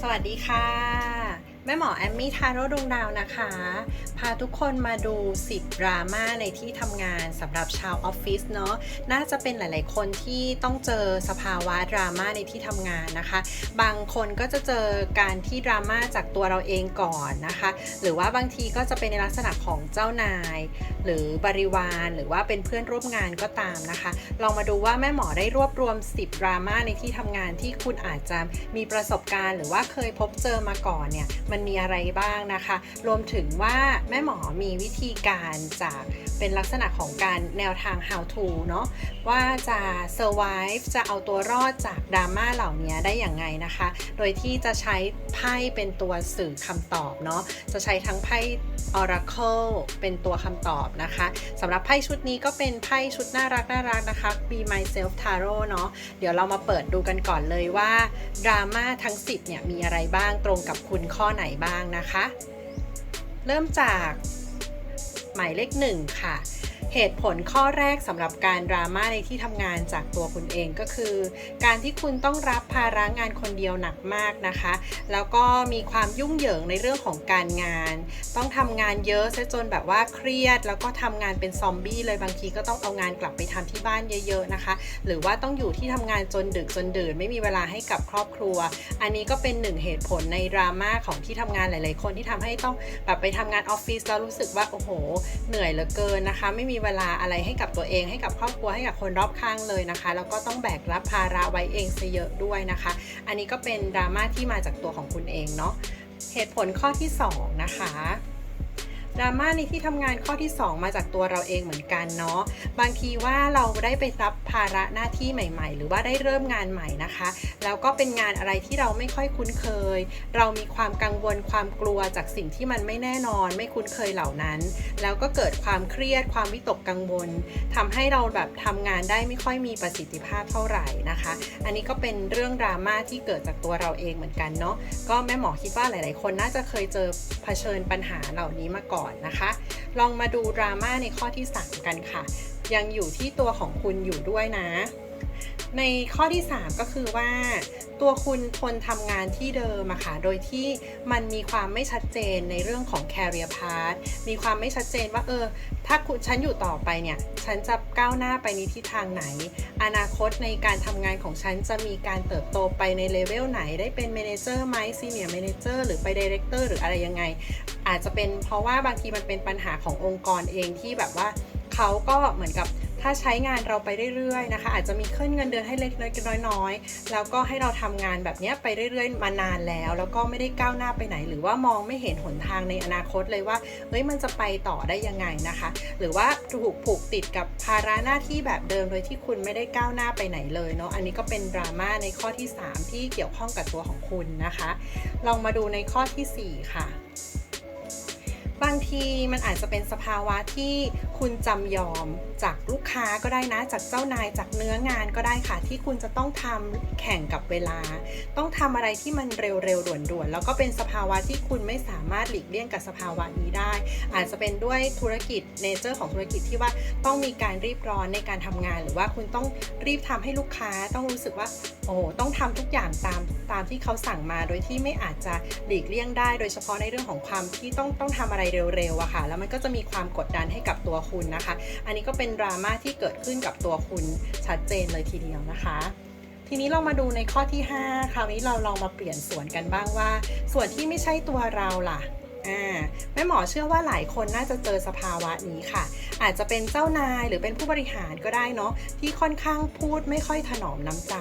สวัสดีค่ะ แม่หมอแอมมี่ทาโร่ดวงดาวนะคะ พาทุกคนมาดู 10 ดราม่าในที่ทำงานสำหรับชาวออฟฟิศเนาะน่าจะเป็นหลาย ๆ คนที่ต้องเจอสภาวะดราม่าในที่ทำงานนะคะ บางคนก็จะเจอการที่ดราม่าจากตัวเราเองก่อนนะคะ หรือว่าบางทีก็จะเป็นในลักษณะของเจ้านาย หรือบริวารหรือว่าเป็นเพื่อนร่วมงานก็ตามนะคะ ลองมาดูว่าแม่หมอได้รวบรวม 10 ดราม่าในที่ทำงานที่คุณอาจจะมีประสบการณ์ หรือว่าเคยพบเจอมาก่อนเนี่ยมันมีอะไรบ้างนะคะ รวมถึงว่าแม่หมอมีวิธีการจากเป็นลักษณะของการแนวทาง how to เนาะว่าจะ survive จะเอาตัวรอดจากดราม่าเหล่านี้ได้อย่างไงนะคะ โดยที่จะใช้ไพ่เป็นตัวสื่อคำตอบเนาะจะใช้ทั้งไพ่ Oracle เป็นตัวคำตอบนะคะสำหรับไพ่ชุดนี้ก็เป็นไพ่ชุดน่ารักน่ารักนะคะ Be Myself Tarot เนาะเดี๋ยวเรามาเปิดดูกันก่อนเลยว่าดราม่าทั้ง 10เนี่ยมีอะไรบ้างตรงกับคุณข้อไหนบ้างนะคะ เริ่มจากหมายเลขหนึ่งค่ะ เหตุผลข้อแรกสำหรับการดราม่าในที่ทำงานจากตัวคุณเองก็คือ การที่คุณต้องรับภาระงานคนเดียวหนักมากนะคะ แล้วก็มีความยุ่งเหยิงในเรื่องของการงาน ต้องทำงานเยอะซะจนแบบว่าเครียด แล้วก็ทำงานเป็นซอมบี้เลยบางทีก็ต้องเอางานกลับไปทำที่บ้านเยอะ ๆนะคะ หรือว่าต้องอยู่ที่ทำงานจนดึกจนดื่น ไม่มีเวลาให้กับครอบครัว อันนี้ก็เป็นหนึ่งเหตุผลในดราม่าของที่ทำงานหลาย ๆ คนที่ทำให้ต้องแบบไปทำงานออฟฟิศแล้วรู้สึกว่าโอ้โห เหนื่อยเหลือเกินนะคะ ไม่มีเวลาอะไรให้กับตัวเองให้กับครอบครัวให้กับคนรอบข้างเลยนะคะแล้วก็ต้องแบกรับภาระไว้เองซะเยอะด้วยนะคะ อันนี้ก็เป็นดราม่าที่มาจากตัวของคุณเองเนาะเหตุผลข้อที่ 2 นะคะ ดราม่าในที่ทำงานข้อที่ 2 มาจากตัวเราเองเหมือนกันเนาะบางทีว่าเราได้ไปรับภาระหน้าที่ใหม่ ๆ หรือว่าได้เริ่มงานใหม่นะคะ แล้วก็เป็นงานอะไรที่เราไม่ค่อยคุ้นเคย เรามีความกังวลความกลัวจากสิ่งที่มันไม่แน่นอน ไม่คุ้นเคยเหล่านั้น แล้วก็เกิดความเครียดความวิตกกังวลทำให้เราแบบทำงานได้ไม่ค่อยมีประสิทธิภาพเท่าไหร่นะคะ อันนี้ก็เป็นเรื่องดราม่าที่เกิดจากตัวเราเองเหมือนกันเนาะก็แม่หมอคิดว่าหลาย ๆ คนน่าจะเคยเจอเผชิญปัญหาเหล่านี้มาก่อนนะคะ ลองมาดูดราม่าในข้อที่ 3 กันค่ะ ยังอยู่ที่ตัวของคุณอยู่ด้วยนะ ในข้อที่ 3 ก็คือว่า ตัวคุณทนทำงานที่เดิมอะค่ะโดยที่มันมีความไม่ชัดเจนในเรื่องของ career path มีความไม่ชัดเจนว่าเออ ถ้าคุณฉันอยู่ต่อไปเนี่ย ฉันจะก้าวหน้าไปในทิศทางไหน อนาคตในการทำงานของฉันจะมีการเติบโตไปในเลเวลไหน ได้เป็น manager ไหม senior manager หรือไป director หรืออะไรยังไง อาจจะเป็นเพราะว่าบางทีมันเป็นปัญหาขององค์กรเองที่แบบว่าเขาก็เหมือนกับ ถ้าใช้งานเราไปเรื่อยๆนะคะ อาจจะมีขึ้นเงินเดือนให้เล็กน้อยๆแล้วก็ให้เราทำงานแบบนี้ไปเรื่อยๆ มานานแล้ว แล้วก็ไม่ได้ก้าวหน้าไปไหน หรือว่ามองไม่เห็นหนทางในอนาคตเลยว่าเฮ้ยมันจะไปต่อได้ยังไงนะคะ หรือว่าถูกผูกติดกับภาระหน้าที่แบบเดิมโดยที่คุณไม่ได้ก้าวหน้าไปไหนเลยเนาะอันนี้ก็เป็นดราม่าในข้อที่ 3 ที่เกี่ยวข้องกับตัวของคุณนะคะ ลองมาดูในข้อทีสี่4 ค่ะ บางทีมันอาจจะเป็นสภาวะที่คุณจำยอมจากลูกค้าก็ได้นะ จากเจ้านายจากเนื้องานก็ได้ค่ะ ที่คุณจะต้องทำแข่งกับเวลา ต้องทำอะไรที่มันเร็วๆด่วนๆ แล้วก็เป็นสภาวะที่คุณไม่สามารถหลีกเลี่ยงกับสภาวะนี้ได้ อาจจะเป็นด้วยธุรกิจเนเจอร์ของธุรกิจที่ว่าต้องมีการรีบร้อนในการทำงาน หรือว่าคุณต้องรีบทำให้ลูกค้าต้องรู้สึกว่าโอ้โหต้องทำทุกอย่างตามตามที่เขาสั่งมา โดยที่ไม่อาจจะหลีกเลี่ยงได้ โดยเฉพาะในเรื่องของความที่ต้องต้องทำอะไรเร็วๆอะค่ะ แล้วมันก็จะมีความกดดันให้กับตัวคุณนะคะ อันนี้ก็เป็นดราม่าที่เกิดขึ้นกับตัวคุณชัดเจนเลยทีเดียวนะคะทีนี้เรามาดูในข้อที่ 5 คราวนี้เราลองมาเปลี่ยนส่วนกันบ้างว่า ส่วนที่ไม่ใช่ตัวเราล่ะ อ่าแม่หมอเชื่อว่าหลายคนน่าจะเจอสภาวะนี้ค่ะ อาจจะเป็นเจ้านายหรือเป็นผู้บริหารก็ได้เนาะที่ค่อนข้างพูดไม่ค่อยถนอมน้ำใจ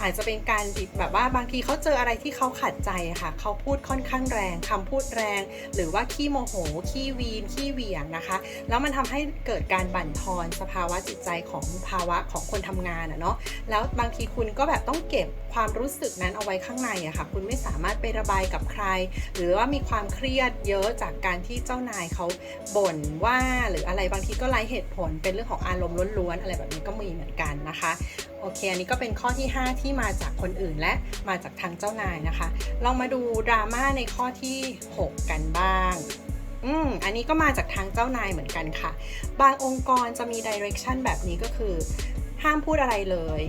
อาจจะเป็นการแบบว่าบางทีเขาเจออะไรที่เขาขัดใจค่ะ เขาพูดค่อนข้างแรงคำพูดแรง หรือว่าขี้โมโหขี้วีนขี้เหวี่ยงนะคะ แล้วมันทำให้เกิดการบั่นทอนสภาวะจิตใจของภาวะของคนทำงานอะเนาะแล้วบางทีคุณก็แบบต้องเก็บความรู้สึกนั้นเอาไว้ข้างในอะค่ะ คุณไม่สามารถไประบายกับใคร หรือว่ามีความเครียดเยอะจากการที่เจ้านายเขาบ่นว่าหรืออะไรบางทีก็ไร้เหตุผลเป็นเรื่องของอารมณ์ล้วนๆอะไรแบบนี้ก็มีเหมือนกันนะคะโอเคอันนี้ก็เป็นข้อที่ 5 ที่มาจากคนอื่นและมาจากทางเจ้านายนะคะลองมาดูดราม่าในข้อที่ 6 กันบ้างอืมอันนี้ก็มาจากทางเจ้านายเหมือนกันค่ะ บางองค์กรจะมีดิเรกชันแบบนี้ก็คือ ห้ามพูดอะไรเลย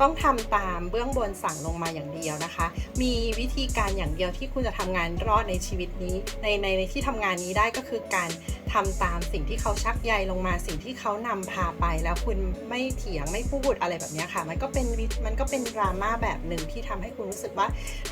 ต้องทำตามเบื้องบนสั่งลงมาอย่างเดียวนะคะ มีวิธีการอย่างเดียวที่คุณจะทำงานรอดในชีวิตนี้ในในในที่ทำงานนี้ได้ก็คือการทำตามสิ่งที่เขาชักใยลงมาสิ่งที่เขานำพาไปแล้วคุณไม่เถียงไม่พูดอะไรแบบนี้ค่ะ มันก็เป็นมันก็เป็นดราม่าแบบหนึ่งที่ทำให้คุณรู้สึกว่า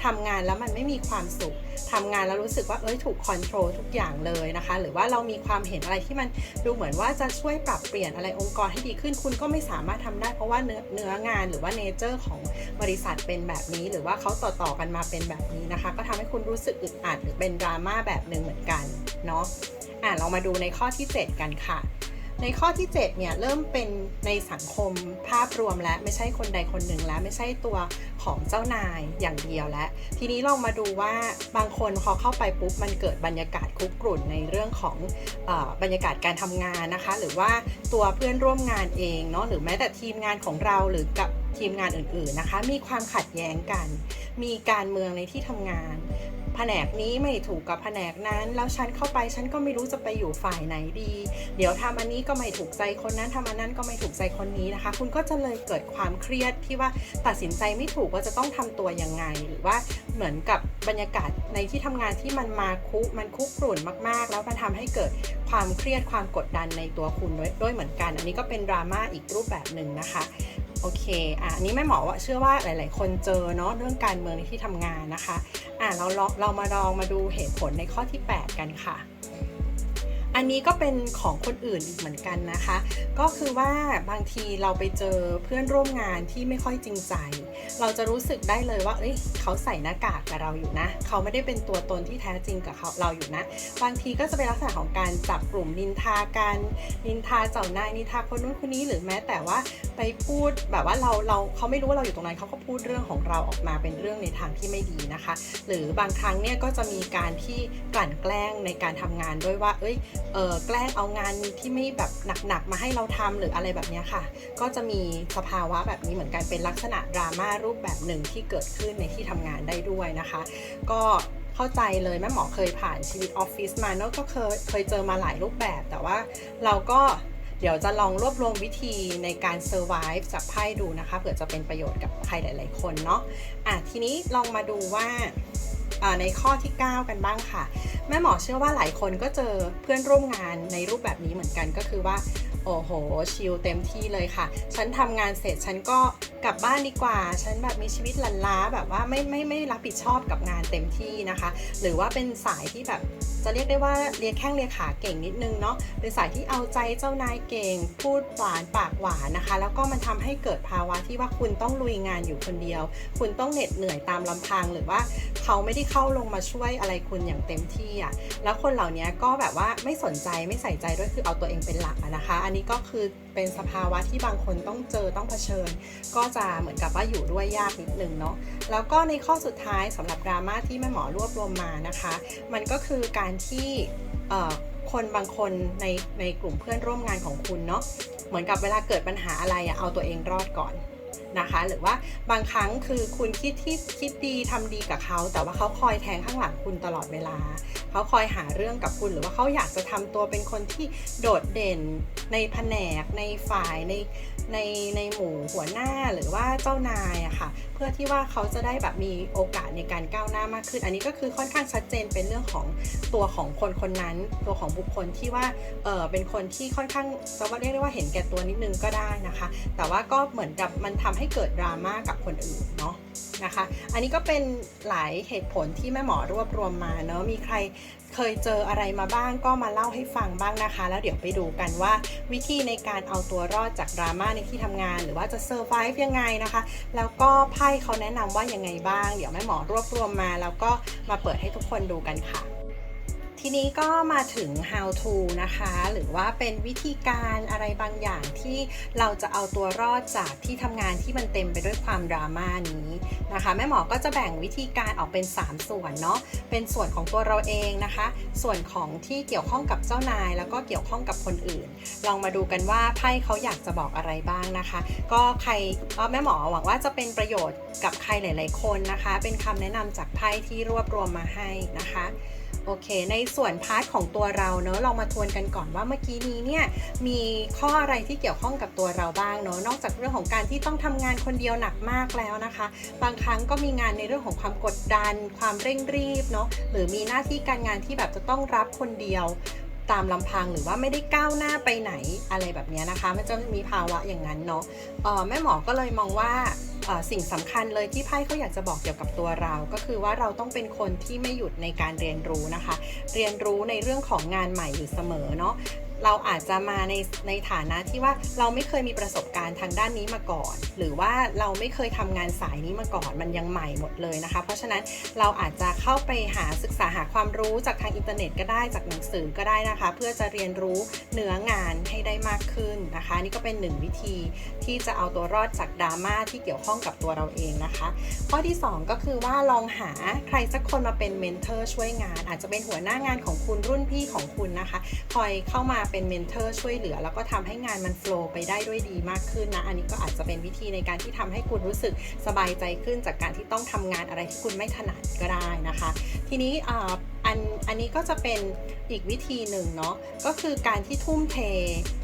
ทำงานแล้วมันไม่มีความสุขทำงานแล้วรู้สึกว่าเอ้ยถูกคอนโทรลทุกอย่างเลยนะคะ หรือว่าเรามีความเห็นอะไรที่มันดูเหมือนว่าจะช่วยปรับเปลี่ยนอะไรองค์กรให้ดีขึ้น คุณก็ไม่สามารถทำได้เพราะว่าเนื้อเนื้องานหรือว่าเนเจอร์ของบริษัทเป็นแบบนี้ หรือว่าเขาต่อๆกันมาเป็นแบบนี้นะคะ ก็ทำให้คุณรู้สึกอึดอัดหรือเป็นดราม่าแบบหนึ่งเหมือนกันเนาะ อะเรามาดูในข้อที่ 7 กันค่ะ ในข้อที่ 7 เนี่ยเริ่มเป็นในสังคมภาพรวมและไม่ใช่คนใดคนหนึ่งแล้วไม่ใช่ตัวของเจ้านายอย่างเดียวแล้วทีนี้ลองมาดูว่าบางคนพอเข้าไปปุ๊บมันเกิดบรรยากาศคุกรุ่นในเรื่องของอบรรยากาศการทำงานนะคะ หรือว่าตัวเพื่อนร่วมงานเองเนาะหรือแม้แต่ทีมงานของเราหรือกับทีมงานอื่นๆนะคะ มีความขัดแย้งกัน มีการเมืองในที่ทำงาน แผนกนี้ไม่ถูกกับแผนกนั้น แล้วฉันเข้าไปฉันก็ไม่รู้จะไปอยู่ฝ่ายไหนดี เดี๋ยวทำอันนี้ก็ไม่ถูกใจคนนั้นทำอันนั้นก็ไม่ถูกใจคนนี้นะคะ คุณก็จะเลยเกิดความเครียดที่ว่าตัดสินใจไม่ถูกว่าจะต้องทำตัวยังไง หรือว่าเหมือนกับบรรยากาศในที่ทำงานที่มันมาคุมันคุกรุ่นมาก ๆ แล้วมันทำให้เกิดความเครียดความกดดันในตัวคุณด้วยด้วยเหมือนกัน อันนี้ก็เป็นดราม่าอีกรูปแบบหนึ่งนะคะ โอเคอะนี้แม่หมอว่าเชื่อว่าหลาย ๆ คนเจอเนาะเรื่องการเมืองในที่ทำงานนะคะอะเราลองเรามาลองมาดูเหตุผลในข้อที่ 8 กันค่ะ อันนี้ก็เป็นของคนอื่นอีกเหมือนกันนะคะ ก็คือว่าบางทีเราไปเจอเพื่อนร่วมงานที่ไม่ค่อยจริงใจ เราจะรู้สึกได้เลยว่าเอ้ยเขาใส่หน้ากากกับเราอยู่นะ เขาไม่ได้เป็นตัวตนที่แท้จริงกับเขาเราอยู่นะ บางทีก็จะเป็นลักษณะของการจับกลุ่มนินทากันนินทาเจ้านายนินทาคนนู้นคนนี้หรือแม้แต่ว่าไปพูดแบบว่าเราเราเขาไม่รู้ว่าเราอยู่ตรงนั้นเขาก็พูดเรื่องของเราออกมาเป็นเรื่องในทางที่ไม่ดีนะคะ หรือบางครั้งเนี่ยก็จะมีการที่กลั่นแกล้งในการทำงานด้วยว่า เอ้ยแกล้งเอางานที่ไม่แบบหนักๆมาให้เราทำหรืออะไรแบบนี้ค่ะ ก็จะมีสภาวะแบบนี้เหมือนกันเป็นลักษณะดราม่ารูปแบบหนึ่งที่เกิดขึ้นในที่ทำงานได้ด้วยนะคะ ก็เข้าใจเลยแม่หมอเคยผ่านชีวิตออฟฟิศมาเนอะก็เคยเคยเจอมาหลายรูปแบบ แต่ว่าเราก็เดี๋ยวจะลองรวบรวมวิธีในการ survive จากไพ่ดูนะคะเผื่อจะเป็นประโยชน์กับใครหลาย ๆ คนเนาะอะทีนี้ลองมาดูว่า ในข้อที่ 9 กันบ้างค่ะ แม่หมอเชื่อว่าหลายคนก็เจอเพื่อนร่วมงานในรูปแบบนี้เหมือนกันก็คือว่าโอ้โห ชิลเต็มที่เลยค่ะ ฉันทำงานเสร็จฉันก็กลับบ้านดีกว่า ฉันแบบมีชีวิตลันล้าแบบว่าไม่ไม่ไม่รับผิดชอบกับงานเต็มที่นะคะ หรือว่าเป็นสายที่แบบ จะเรียกได้ว่าเรียแข้งเรียขาเก่งนิดนึงเนาะเป็นสายที่เอาใจเจ้านายเก่ง พูดหวานปากหวานนะคะ แล้วก็มันทำให้เกิดภาวะที่ว่าคุณต้องลุยงานอยู่คนเดียว คุณต้องเหน็ดเหนื่อยตามลำพังหรือว่าเขาไม่ได้เข้าลงมาช่วยอะไรคุณอย่างเต็มที่อะแล้วคนเหล่านี้ก็แบบว่าไม่สนใจไม่ใส่ใจด้วยคือเอาตัวเองเป็นหลักนะคะ อันนี้ก็คือ เป็นสภาวะที่บางคนต้องเจอต้องเผชิญ ก็จะเหมือนกับว่าอยู่ด้วยยากนิดนึงเนาะแล้วก็ในข้อสุดท้ายสำหรับดราม่าที่แม่หมอรวบรวมมานะคะ มันก็คือการที่คนบางคนในในกลุ่มเพื่อนร่วมงานของคุณเนาะเหมือนกับเวลาเกิดปัญหาอะไรอะเอาตัวเองรอดก่อน นะคะ หรือว่าบางครั้งคือคุณคิดที่คิดดีทำดีกับเขา แต่ว่าเขาคอยแทงข้างหลังคุณตลอดเวลา เขาคอยหาเรื่องกับคุณหรือว่าเขาอยากจะทำตัวเป็นคนที่โดดเด่นในแผนก ในฝ่ายในในในหมู่หัวหน้าหรือว่าเจ้านายอะค่ะ เพื่อที่ว่าเขาจะได้แบบมีโอกาสในการก้าวหน้ามากขึ้น อันนี้ก็คือค่อนข้างชัดเจนเป็นเรื่องของตัวของคนคนนั้น ตัวของบุคคลที่ว่าเออเป็นคนที่ค่อนข้างจะว่าเรียกได้ว่าเห็นแก่ตัวนิดนึงก็ได้นะคะ แต่ว่าก็เหมือนกับมันทำให้เกิดดราม่ากับคนอื่นเนาะนะคะ อันนี้ก็เป็นหลายเหตุผลที่แม่หมอรวบรวมมาเนาะมีใครเคยเจออะไรมาบ้างก็มาเล่าให้ฟังบ้างนะคะ แล้วเดี๋ยวไปดูกันว่าวิธีในการเอาตัวรอดจากดราม่าในที่ทำงาน หรือว่าจะเซอร์ไ v e ยังไงนะคะ แล้วก็ไพ่เขาแนะนำว่ายังไงบ้าง เดี๋ยวแม่หมอรวบรวมมา แล้วก็มาเปิดให้ทุกคนดูกันค่ะ ทีนี้ก็มาถึง how to นะคะ หรือว่าเป็นวิธีการอะไรบางอย่างที่เราจะเอาตัวรอดจากที่ทำงานที่มันเต็มไปด้วยความดราม่านี้นะคะแม่หมอก็จะแบ่งวิธีการออกเป็น 3 ส่วนเนาะเป็นส่วนของตัวเราเองนะคะ ส่วนของที่เกี่ยวข้องกับเจ้านาย แล้วก็เกี่ยวข้องกับคนอื่น ลองมาดูกันว่าไพ่เขาอยากจะบอกอะไรบ้างนะคะ ก็ใครแม่หมอหวังว่าจะเป็นประโยชน์กับใครหลาย ๆ คนนะคะ เป็นคำแนะนำจากไพ่ที่รวบรวมมาให้นะคะ โอเค ในส่วนพาร์ทของตัวเราเนอะเรามาทวนกันก่อนว่าเมื่อกี้นี้เนี่ยมีข้ออะไรที่เกี่ยวข้องกับตัวเราบ้างเนอะนอกจากเรื่องของการที่ต้องทำงานคนเดียวหนักมากแล้วนะคะ บางครั้งก็มีงานในเรื่องของความกดดัน ความเร่งรีบเนาะหรือมีหน้าที่การงานที่แบบจะต้องรับคนเดียว ตามลำพังหรือว่าไม่ได้ก้าวหน้าไปไหนอะไรแบบนี้นะคะ มันจะมีภาวะอย่างนั้นเนาะแม่หมอก็เลยมองว่าสิ่งสำคัญเลยที่ไพ่เขาอยากจะบอกเกี่ยวกับตัวเรา ก็คือว่าเราต้องเป็นคนที่ไม่หยุดในการเรียนรู้นะคะ เรียนรู้ในเรื่องของงานใหม่อยู่เสมอเนาะ เราอาจจะมาในในฐานะที่ว่าเราไม่เคยมีประสบการณ์ทางด้านนี้มาก่อน หรือว่าเราไม่เคยทำงานสายนี้มาก่อนมันยังใหม่หมดเลยนะคะ เพราะฉะนั้นเราอาจจะเข้าไปหาศึกษาหาความรู้จากทางอินเทอร์เน็ตก็ได้จากหนังสือก็ได้นะคะ เพื่อจะเรียนรู้เนื้องานให้ได้มากขึ้นนะคะ นี่ก็เป็นหนึ่งวิธีที่จะเอาตัวรอดจากดราม่าที่เกี่ยวข้องกับตัวเราเองนะคะ ข้อที่ 2 ก็คือว่าลองหาใครสักคนมาเป็นเมนเทอร์ช่วยงาน อาจจะเป็นหัวหน้างานของคุณรุ่นพี่ของคุณนะคะคอยเข้ามาเป็นเมนเทอร์ช่วยเหลือ แล้วก็ทำให้งานมันโฟล์ไปได้ด้วยดีมากขึ้นนะ อันนี้ก็อาจจะเป็นวิธีในการที่ทำให้คุณรู้สึกสบายใจขึ้น จากการที่ต้องทำงานอะไรที่คุณไม่ถนัดก็ได้นะคะ ทีนี้อันอันนี้ก็จะเป็นอีกวิธีหนึ่งเนาะก็คือการที่ทุ่มเท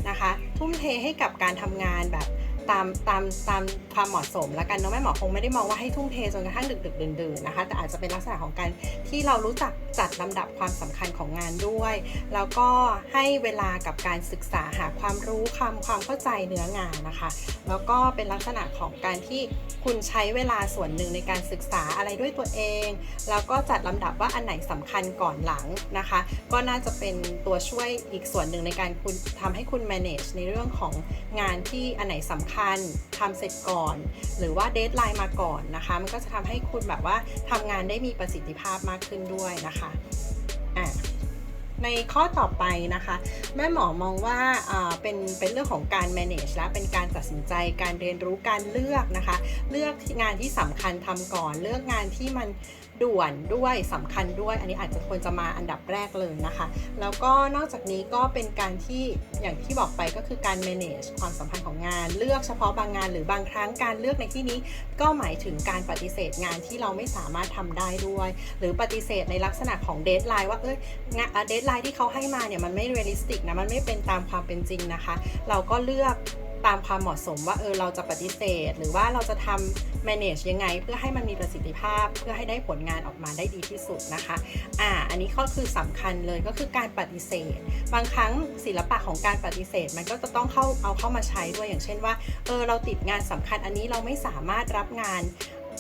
นะคะ ทุ่มเทให้กับการทำงานแบบ ตามตามตามความเหมาะสมแล้วกันเนาะแม่หมอคงไม่ได้มองว่าให้ทุ่มเทจนกระทั่งดึกดึกดื่นดื่นๆนะคะ แต่อาจจะเป็นลักษณะของการที่เรารู้จักจัดลำดับความสำคัญของงานด้วย แล้วก็ให้เวลากับการศึกษาหาความรู้คำความเข้าใจเนื้องานนะคะ แล้วก็เป็นลักษณะของการที่คุณใช้เวลาส่วนหนึ่งในการศึกษาอะไรด้วยตัวเอง แล้วก็จัดลำดับว่าอันไหนสำคัญก่อนหลังนะคะ ก็น่าจะเป็นตัวช่วยอีกส่วนหนึ่งในการคุณทำให้คุณ manage ในเรื่องของงานที่อันไหนสำคัญทำเสร็จก่อน หรือว่าเดทไลน์มาก่อนนะคะ มันก็จะทำให้คุณแบบว่าทำงานได้มีประสิทธิภาพมากขึ้นด้วยนะคะอะในข้อต่อไปนะคะ แม่หมอมองว่าอ่าเป็นเป็นเรื่องของการ manage และเป็นการตัดสินใจการเรียนรู้การเลือกนะคะ เลือกงานที่สำคัญทำก่อน เลือกงานที่มัน ด่วนด้วยสำคัญด้วย อันนี้อาจจะควรจะมาอันดับแรกเลยนะคะ แล้วก็นอกจากนี้ก็เป็นการที่อย่างที่บอกไปก็คือการ manage ความสัมพันธ์ของงาน เลือกเฉพาะบางงาน หรือบางครั้งการเลือกในที่นี้ ก็หมายถึงการปฏิเสธงานที่เราไม่สามารถทำได้ด้วย หรือปฏิเสธในลักษณะของเดทไลน์ว่าเอ้ยงานเดทไลน์ที่เขาให้มาเนี่ยมันไม่เรียลลิสติกนะมันไม่เป็นตามความเป็นจริงนะคะ เราก็เลือก ตามความเหมาะสมว่าเออเราจะปฏิเสธ หรือว่าเราจะทำ manage ยังไง เพื่อให้มันมีประสิทธิภาพ เพื่อให้ได้ผลงานออกมาได้ดีที่สุดนะคะอ่าอันนี้ก็คือสำคัญเลยก็คือการปฏิเสธ บางครั้งศิลปะของการปฏิเสธ มันก็จะต้องเข้าเอาเข้ามาใช้ด้วยอย่างเช่นว่าเออเราติดงานสำคัญอันนี้เราไม่สามารถรับงาน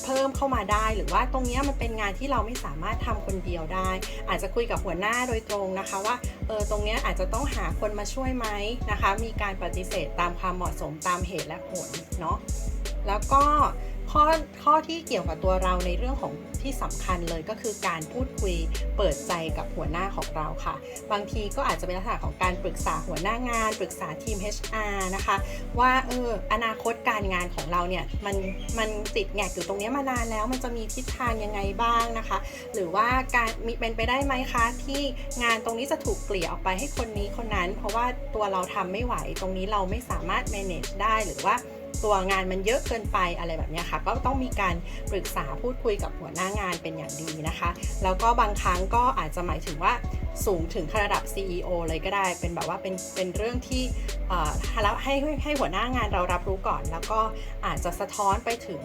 เพิ่มเข้ามาได้ หรือว่าตรงนี้มันเป็นงานที่เราไม่สามารถทำคนเดียวได้ อาจจะคุยกับหัวหน้าโดยตรงนะคะว่าเออตรงนี้อาจจะต้องหาคนมาช่วยไหมนะคะ มีการปฏิเสธตามความเหมาะสมตามเหตุและผลเนาะแล้วก็ข้อข้อที่เกี่ยวกับตัวเราในเรื่องของ ที่สำคัญเลยก็คือการพูดคุยเปิดใจกับหัวหน้าของเราค่ะ บางทีก็อาจจะเป็นลักษณะของการปรึกษาหัวหน้างาน ปรึกษาทีม HR นะคะ ว่าเอออนาคตการงานของเราเนี่ยมันมันติดแงกอยู่ตรงนี้มานานแล้ว มันจะมีทิศทางยังไงบ้างนะคะ หรือว่าการมีเป็นไปได้ไหมคะที่งานตรงนี้จะถูกเกลี่ยออกไปให้คนนี้คนนั้น เพราะว่าตัวเราทำไม่ไหวตรงนี้เราไม่สามารถ manage ได้หรือว่า ตัวงานมันเยอะเกินไปอะไรแบบนี้ค่ะ ก็ต้องมีการปรึกษาพูดคุยกับหัวหน้างานเป็นอย่างดีนะคะ แล้วก็บางครั้งก็อาจจะหมายถึงว่า สูงถึงระดับ CEO เลยก็ได้ เป็นแบบว่าเป็นเป็นเรื่องที่แล้วให้ให้ให้หัวหน้างานเรารับรู้ก่อน แล้วก็อาจจะสะท้อนไปถึง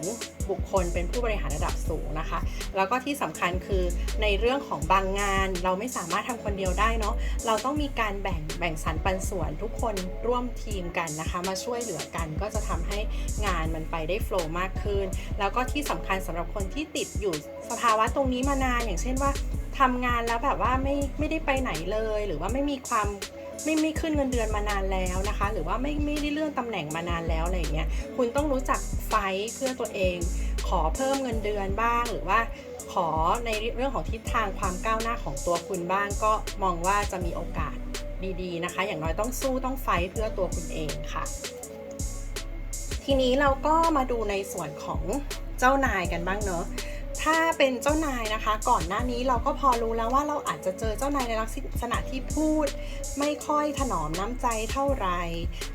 บุคคลเป็นผู้บริหารระดับสูงนะคะ แล้วก็ที่สำคัญคือในเรื่องของบางงานเราไม่สามารถทำคนเดียวได้เนาะเราต้องมีการแบ่งแบ่งสรรปันส่วนทุกคนร่วมทีมกันนะคะ มาช่วยเหลือกันก็จะทำให้งานมันไปได้โฟล์มากขึ้น แล้วก็ที่สำคัญสำหรับคนที่ติดอยู่สภาวะตรงนี้มานานอย่างเช่นว่า ทำงานแล้วแบบว่าไม่ไม่ได้ไปไหนเลย หรือว่าไม่มีความไม่ไม่ขึ้นเงินเดือนมานานแล้วนะคะ หรือว่าไม่ไม่ได้เลื่อนตำแหน่งมานานแล้วอะไรอย่างเงี้ยคุณต้องรู้จักไฟเพื่อตัวเอง ขอเพิ่มเงินเดือนบ้าง หรือว่าขอในเรื่องของทิศทางความก้าวหน้าของตัวคุณบ้าง ก็มองว่าจะมีโอกาสดีๆนะคะ อย่างน้อยต้องสู้ต้องไฟเพื่อตัวคุณเองค่ะ ทีนี้เราก็มาดูในส่วนของเจ้านายกันบ้างเนอะ ถ้าเป็นเจ้านายนะคะ ก่อนหน้านี้เราก็พอรู้แล้วว่าเราอาจจะเจอเจ้านายในลักษณะที่พูด ไม่ค่อยถนอมน้ำใจเท่าไหร่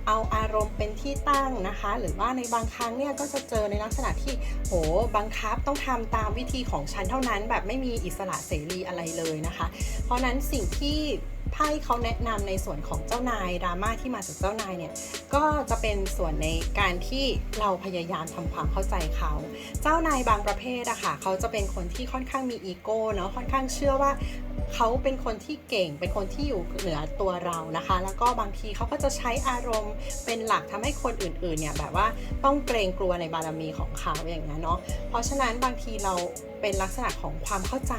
เอาอารมณ์เป็นที่ตั้งนะคะ หรือว่าในบางครั้งเนี่ยก็จะเจอในลักษณะที่โหบังคับต้องทำตามวิธีของฉันเท่านั้น แบบไม่มีอิสระเสรีอะไรเลยนะคะ เพราะนั้นสิ่งที่ไพ่เขาแนะนำในส่วนของเจ้านายดราม่าที่มาจากเจ้านายเนี่ยก็จะเป็นส่วนในการที่เราพยายามทำความเข้าใจเขา เจ้านายบางประเภทอะค่ะเขาจะเป็นคนที่ค่อนข้างมีอีโก้เนาะค่อนข้างเชื่อว่าเขาเป็นคนที่เก่งเป็นคนที่อยู่เหนือตัวเรานะคะ แล้วก็บางทีเขาก็จะใช้อารมณ์เป็นหลักทำให้คนอื่นๆเนี่ยแบบว่าต้องเกรงกลัวในบารมีของเขาอย่างนี้นเนาะเพราะฉะนั้นบางทีเรา เป็นลักษณะของความเข้าใจ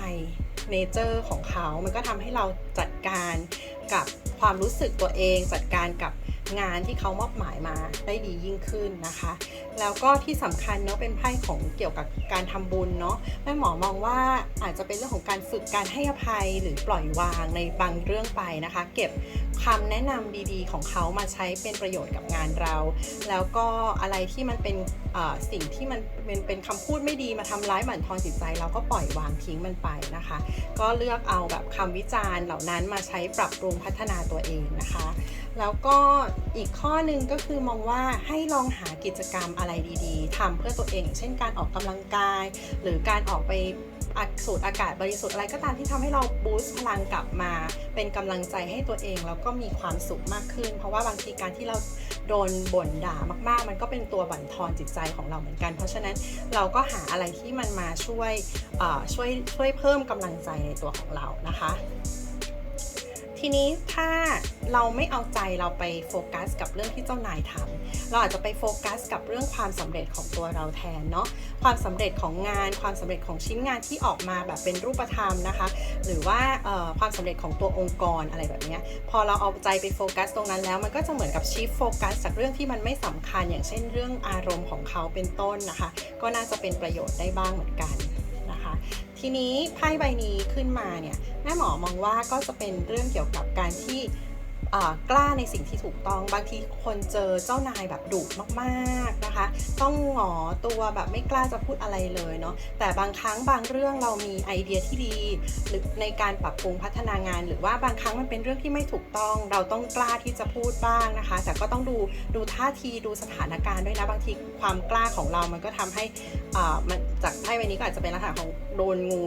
เนเจอร์ของเขา มันก็ทำให้เราจัดการกับความรู้สึกตัวเอง จัดการกับ งานที่เขามอบหมายมาได้ดียิ่งขึ้นนะคะ แล้วก็ที่สำคัญเนาะเป็นไพ่ของเกี่ยวกับการทำบุญเนาะแม่หมอมองว่าอาจจะเป็นเรื่องของการฝึกการให้อภัยหรือปล่อยวางในบางเรื่องไปนะคะ เก็บคำแนะนำดีๆ ของเขามาใช้เป็นประโยชน์กับงานเรา แล้วก็อะไรที่มันเป็นสิ่งที่มันเป็นเป็นคำพูดไม่ดีมาทำร้ายบั่นทอนจิตใจ เราก็ปล่อยวางทิ้งมันไปนะคะ ก็เลือกเอาแบบคำวิจารณ์เหล่านั้นมาใช้ปรับปรุงพัฒนาตัวเองนะคะ แล้วก็อีกข้อหนึ่งก็คือมองว่าให้ลองหากิจกรรมอะไรดีๆทำเพื่อตัวเอง เช่นการออกกำลังกาย หรือการออกไปสูดอากาศบริสุทธิ์อะไรก็ตามที่ทำให้เราบูสต์พลังกลับมา เป็นกำลังใจให้ตัวเองแล้วก็มีความสุขมากขึ้น เพราะว่าบางทีการที่เราโดนบ่นด่ามาก ๆ มันก็เป็นตัวบั่นทอนจิตใจของเราเหมือนกัน เพราะฉะนั้นเราก็หาอะไรที่มันมาช่วยช่วยช่วยเพิ่มกำลังใจในตัวของเรานะคะ ทีนี้ถ้าเราไม่เอาใจเราไปโฟกัสกับเรื่องที่เจ้านายทำเราอาจจะไปโฟกัสกับเรื่องความสำเร็จของตัวเราแทนเนาะความสำเร็จของงาน ความสำเร็จของชิ้นงานที่ออกมาแบบเป็นรูปธรรมนะคะ หรือว่าความสำเร็จของตัวองค์กรอะไรแบบนี้พอเราเอาใจไปโฟกัสตรงนั้นแล้ว มันก็จะเหมือนกับชีฟโฟกัสจากเรื่องที่มันไม่สำคัญอย่างเช่นเรื่องอารมณ์ของเขาเป็นต้นนะคะ ก็น่าจะเป็นประโยชน์ได้บ้างเหมือนกันนะคะ ทีนี้ไพ่ใบนี้ขึ้นมาเนี่ย แม่หมอมองว่าก็จะเป็นเรื่องเกี่ยวกับการที่กล้าในสิ่งที่ถูกต้องบางทีคนเจอเจ้านายแบบดุมากๆนะคะ ต้องหงอตัวแบบไม่กล้าจะพูดอะไรเลยเนาะแต่บางครั้งบางเรื่องเรามีไอเดียที่ดี หรือในการปรับปรุงพัฒนางาน หรือว่าบางครั้งมันเป็นเรื่องที่ไม่ถูกต้อง เราต้องกล้าที่จะพูดบ้างนะคะ แต่ก็ต้องดูดูท่าทีดูสถานการณ์ด้วยนะบางทีความกล้าของเรามันก็ทำให้อ่ามัน จากไพ่ใบนี้ก็อาจจะเป็นลักษณะของโดนงู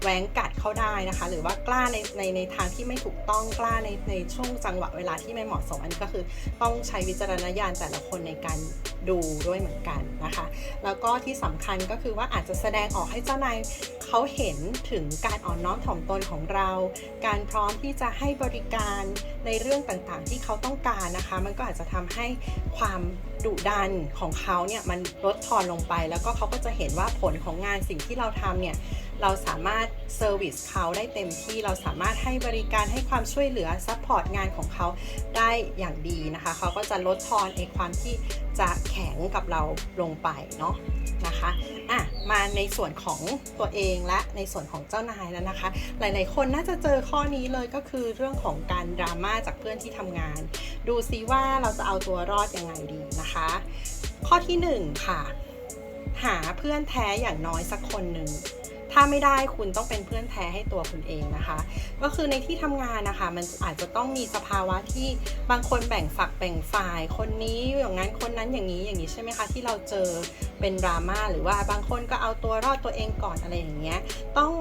แหวงกัดเข้าได้นะคะ หรือว่ากล้าในในในทางที่ไม่ถูกต้องกล้าในในช่วงจังหวะเวลาที่ไม่เหมาะสมอันนี้ก็คือ ต้องใช้วิจารณญาณแต่ละคนในการดูด้วยเหมือนกันนะคะ แล้วก็ที่สำคัญก็คือว่าอาจจะแสดงออกให้เจ้านายเขาเห็นถึงการอ่อนน้อมถ่อมตนของเรา การพร้อมที่จะให้บริการในเรื่องต่างๆ ที่เขาต้องการนะคะ มันก็อาจจะทำให้ความดุดันของเขาเนี่ยมันลดทอนลงไป แล้วก็เขาก็จะเห็นว่าผลของงานสิ่งที่เราทำเนี่ย เราสามารถเซอร์วิสเขาได้เต็มที่เราสามารถให้บริการให้ความช่วยเหลือซัพพอร์ตงานของเขาได้อย่างดีนะคะเขาก็จะลดทอนไอความที่จะแข็งกับเราลงไปเนาะนะคะอะมาในส่วนของตัวเองและในส่วนของเจ้านายแล้วนะคะ หลายๆ คนน่าจะเจอข้อนี้เลยก็คือเรื่องของการดราม่าจากเพื่อนที่ทำงาน ดูซิว่าเราจะเอาตัวรอดยังไงดีนะคะ ข้อที่ 1 ค่ะ หาเพื่อนแท้อย่างน้อยสักคนหนึ่ง ถ้าไม่ได้คุณต้องเป็นเพื่อนแท้ให้ตัวคุณเองนะคะ ก็คือในที่ทำงานนะคะ มันอาจจะต้องมีสภาวะที่บางคนแบ่งฝักแบ่งฝ่าย คนนี้อย่างนั้นคนนั้นอย่างนี้อย่างนี้ใช่ไหมคะที่เราเจอเป็นดราม่าหรือว่าบางคนก็เอาตัวรอดตัวเองก่อนอะไรอย่างเงี้ยต้อง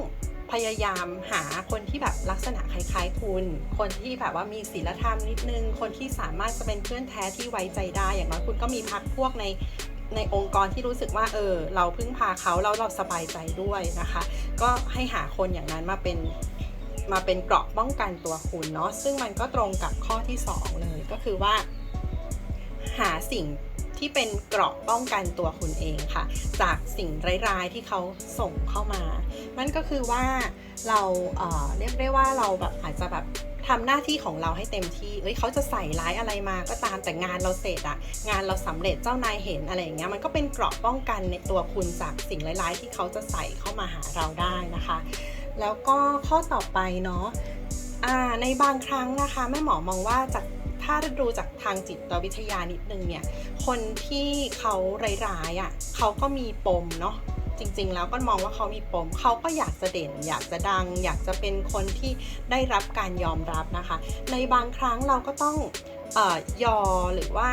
พยายามหาคนที่แบบลักษณะคล้ายๆคุณ คนที่แบบว่ามีศีลธรรมนิดนึง คนที่สามารถจะเป็นเพื่อนแท้ที่ไว้ใจได้ อย่างน้อยคุณก็มีพักพวกใน ในองค์กรที่รู้สึกว่าเออเราพึ่งพาเขาแล้วเราสบายใจด้วยนะคะ ก็ให้หาคนอย่างนั้นมาเป็นมาเป็นเกราะป้องกันตัวคุณเนาะซึ่งมันก็ตรงกับข้อที่ 2 เลยก็คือว่า หาสิ่งที่เป็นเกราะป้องกันตัวคุณเองค่ะ จากสิ่งร้ายๆที่เขาส่งเข้ามา นั่นก็คือว่าเราเเรียกได้ว่าเราแบบอาจจะแบบ ทำหน้าที่ของเราให้เต็มที่ เอ้ยเขาจะใส่ร้ายอะไรมาก็ตามแต่งานเราเสร็จอะงานเราสำเร็จเจ้านายเห็นอะไรอย่างเงี้ยมันก็เป็นเกราะป้องกันในตัวคุณจากสิ่งร้ายๆ ที่เขาจะใส่เข้ามาหาเราได้นะคะ แล้วก็ข้อต่อไปเนาะในบางครั้งนะคะแม่หมอมองว่าจากถ้าดูจากทางจิตวิทยานิดนึงเนี่ยคนที่เขาร้ายๆอะเขาก็มีปมเนาะ จริง ๆ แล้วก็มองว่าเขามีปมเขาก็อยากจะเด่น อยากจะดัง อยากจะเป็นคนที่ได้รับการยอมรับนะคะ ในบางครั้งเราก็ต้อง ยอหรือว่า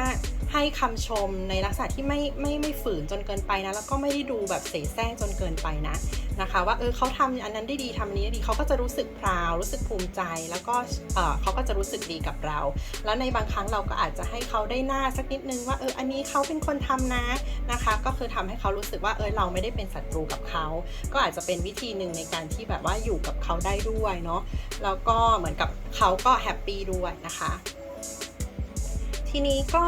ให้คำชมในลักษณะที่ไม่ไม่ไม่ฝืนจนเกินไปนะ แล้วก็ไม่ได้ดูแบบเสแสร้งจนเกินไปนะนะคะ ว่าเออเขาทำอันนั้นได้ดีทำอันนี้ได้ดีเขาก็จะรู้สึกพราวรู้สึกภูมิใจ แล้วก็เออเขาก็จะรู้สึกดีกับเรา แล้วในบางครั้งเราก็อาจจะให้เขาได้หน้าสักนิดนึงว่าเอออันนี้เขาเป็นคนทำนะนะคะ ก็คือทำให้เขารู้สึกว่าเออเราไม่ได้เป็นศัตรูกับเขา ก็อาจจะเป็นวิธีหนึ่งในการที่แบบว่าอยู่กับเขาได้ด้วยเนาะแล้วก็เหมือนกับเขาก็แฮปปี้ด้วยนะคะ ทีนี้ก็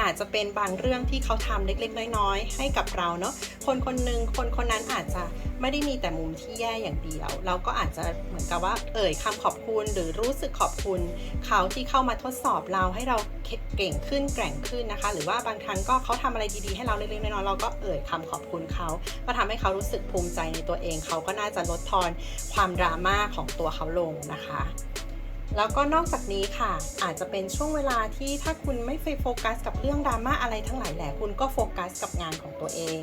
อาจจะเป็นบางเรื่องที่เขาทำเล็กๆ น้อยๆ ให้กับเราเนาะ คนคนหนึ่งคนคนนั้นอาจจะไม่ได้มีแต่มุมที่แย่อย่างเดียว เราก็อาจจะเหมือนกับว่า เอ่ยคำขอบคุณหรือรู้สึกขอบคุณ เขาที่เข้ามาทดสอบเราให้เราเก่งขึ้นแกร่งขึ้นนะคะ หรือว่าบางครั้งก็เขาทำอะไรดีๆ ให้เราเล็กๆ น้อยๆ เราก็เอ่ยคำขอบคุณเขา ก็ทำให้เขารู้สึกภูมิใจในตัวเอง เขาก็น่าจะลดทอนความดราม่าของตัวเขาลงนะคะ แล้วก็นอกจากนี้ค่ะ อาจจะเป็นช่วงเวลาที่ถ้าคุณไม่ไปโฟกัสกับเรื่องดราม่าอะไรทั้งหลายแหละคุณก็โฟกัสกับงานของตัวเอง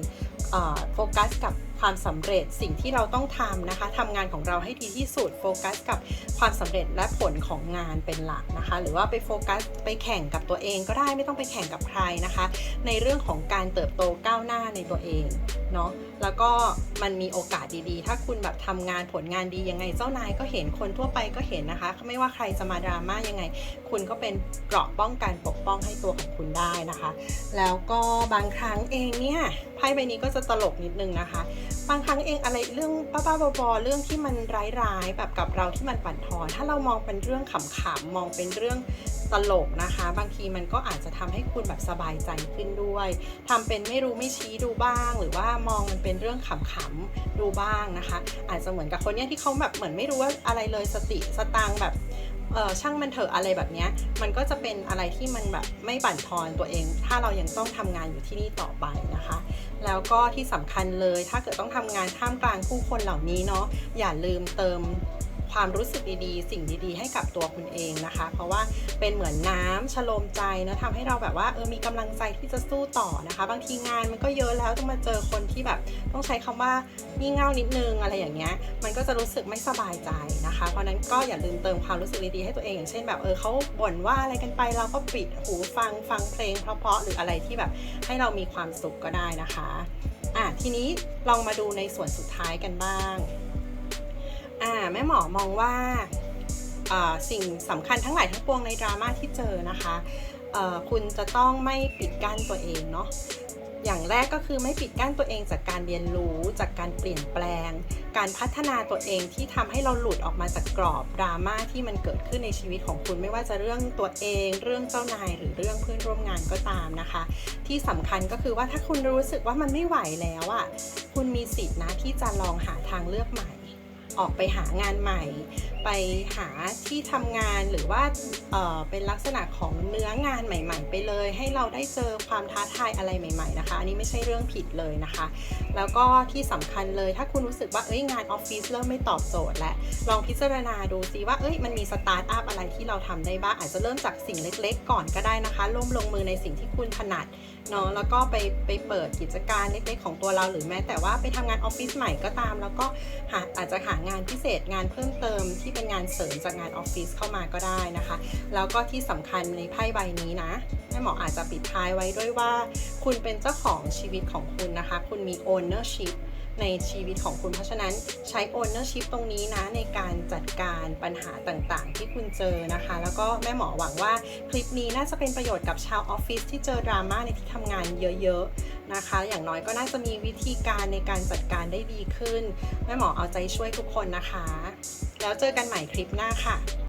โฟกัสกับ ความสำเร็จสิ่งที่เราต้องทำนะคะทำงานของเราให้ดีที่สุดโฟกัสกับความสำเร็จและผลของงานเป็นหลักนะคะ หรือว่าไปโฟกัสไปแข่งกับตัวเองก็ได้ไม่ต้องไปแข่งกับใครนะคะ ในเรื่องของการเติบโตก้าวหน้าในตัวเองเนาะแล้วก็มันมีโอกาสดีๆ ถ้าคุณแบบทำงานผลงานดียังไงเจ้านายก็เห็นคนทั่วไปก็เห็นนะคะ ไม่ว่าใครจะมาดราม่ายังไง คุณก็เป็นเกราะป้องกันปกป้องให้ตัวของคุณได้นะคะ แล้วก็บางครั้งเองเนี่ยไพ่ใบนี้ก็จะตลกนิดนึงนะคะบางครั้งเองอะไรเรื่องบ้าๆบอๆเรื่องที่มันร้ายๆแบบกับเราที่มันปั่นทอน ถ้าเรามองเป็นเรื่องขำๆมองเป็นเรื่องตลกนะคะ บางทีมันก็อาจจะทำให้คุณแบบสบายใจขึ้นด้วยทำเป็นไม่รู้ไม่ชี้ดูบ้าง หรือว่ามองมันเป็นเรื่องขำๆดูบ้างนะคะ อาจจะเหมือนกับคนเนี้ยที่เขาแบบเหมือนไม่รู้ว่าอะไรเลยสติสตางแบบ เออช่างมันเถอะอะไรแบบนี้มันก็จะเป็นอะไรที่มันแบบไม่บั่นทอนตัวเอง ถ้าเรายังต้องทำงานอยู่ที่นี่ต่อไปนะคะ แล้วก็ที่สำคัญเลยถ้าเกิดต้องทำงานท่ามกลางผู้คนเหล่านี้เนาะอย่าลืมเติม ความรู้สึกดีๆ สิ่งดีๆ ให้กับตัวคุณเองนะคะ เพราะว่าเป็นเหมือนน้ำชโลมใจนะทำให้เราแบบว่าเออมีกำลังใจที่จะสู้ต่อนะคะ บางทีงานมันก็เยอะแล้วต้องมาเจอคนที่แบบต้องใช้คำว่างี่เง่านิดนึงอะไรอย่างเงี้ยมันก็จะรู้สึกไม่สบายใจนะคะ เพราะนั้นก็อย่าลืมเติมความรู้สึกดีๆให้ตัวเองอย่างเช่นแบบเออเขาบ่นว่าอะไรกันไปเราก็ปิดหูฟังฟังเพลงเพราะๆหรืออะไรที่แบบให้เรามีความสุขก็ได้นะคะอะทีนี้ลองมาดูในส่วนสุดท้ายกันบ้าง อ่าแม่หมอมองว่าสิ่งสำคัญทั้งหลายทั้งปวงในดราม่าที่เจอนะคะคุณจะต้องไม่ปิดกั้นตัวเองเนาะอย่างแรกก็คือไม่ปิดกั้นตัวเองจากการเรียนรู้ จากการเปลี่ยนแปลง การพัฒนาตัวเองที่ทำให้เราหลุดออกมาจากกรอบดราม่าที่มันเกิดขึ้นในชีวิตของคุณไม่ว่าจะเรื่องตัวเอง เรื่องเจ้านายหรือเรื่องเพื่อนร่วมงานก็ตามนะคะ ที่สำคัญก็คือว่าถ้าคุณรู้สึกว่ามันไม่ไหวแล้วอะ่ะคุณมีสิทธินะที่จะลองหาทางเลือกใหม่ ออกไปหางานใหม่ ไปหาที่ทำงานหรือว่าเเป็นลักษณะของเนื้องานใหม่ๆ ไปเลย ให้เราได้เจอความท้าทายอะไรใหม่ๆนะคะ อันนี้ไม่ใช่เรื่องผิดเลยนะคะ แล้วก็ที่สำคัญเลยถ้าคุณรู้สึกว่าเอ้ยงานออฟฟิศเริ่มไม่ตอบโจทย์แล้วลองพิจารณาดูซิว่าเอ้ยมันมีสตาร์ทอัพอะไรที่เราทำได้บ้างอาจจะเริ่มจากสิ่งเล็ก ๆ ก่อนก็ได้นะคะร่วมลงมือในสิ่งที่คุณถนัดเนาะแล้วก็ไปไปเปิดกิจการเล็กๆของตัวเรา หรือแม้แต่ว่าไปทำงานออฟฟิศใหม่ก็ตาม แล้วก็หาอาจจะหางานพิเศษงานเพิ่มเติมที่เป็นงานเสริมจากงานออฟฟิศเข้ามาก็ได้นะคะ แล้วก็ที่สำคัญในไพ่ใบนี้นะแม่หมออาจจะปิดท้ายไว้ด้วยว่า คุณเป็นเจ้าของชีวิตของคุณนะคะ คุณมี ownership ในชีวิตของคุณ เพราะฉะนั้นใช้ ownership ตรงนี้นะในการจัดการปัญหาต่างๆ ที่คุณเจอนะคะ แล้วก็แม่หมอหวังว่าคลิปนี้น่าจะเป็นประโยชน์กับชาวออฟฟิศที่เจอดราม่าในที่ทำงานเยอะๆนะคะ อย่างน้อยก็น่าจะมีวิธีการในการจัดการได้ดีขึ้น แม่หมอเอาใจช่วยทุกคนนะคะ แล้วเจอกันใหม่คลิปหน้าค่ะ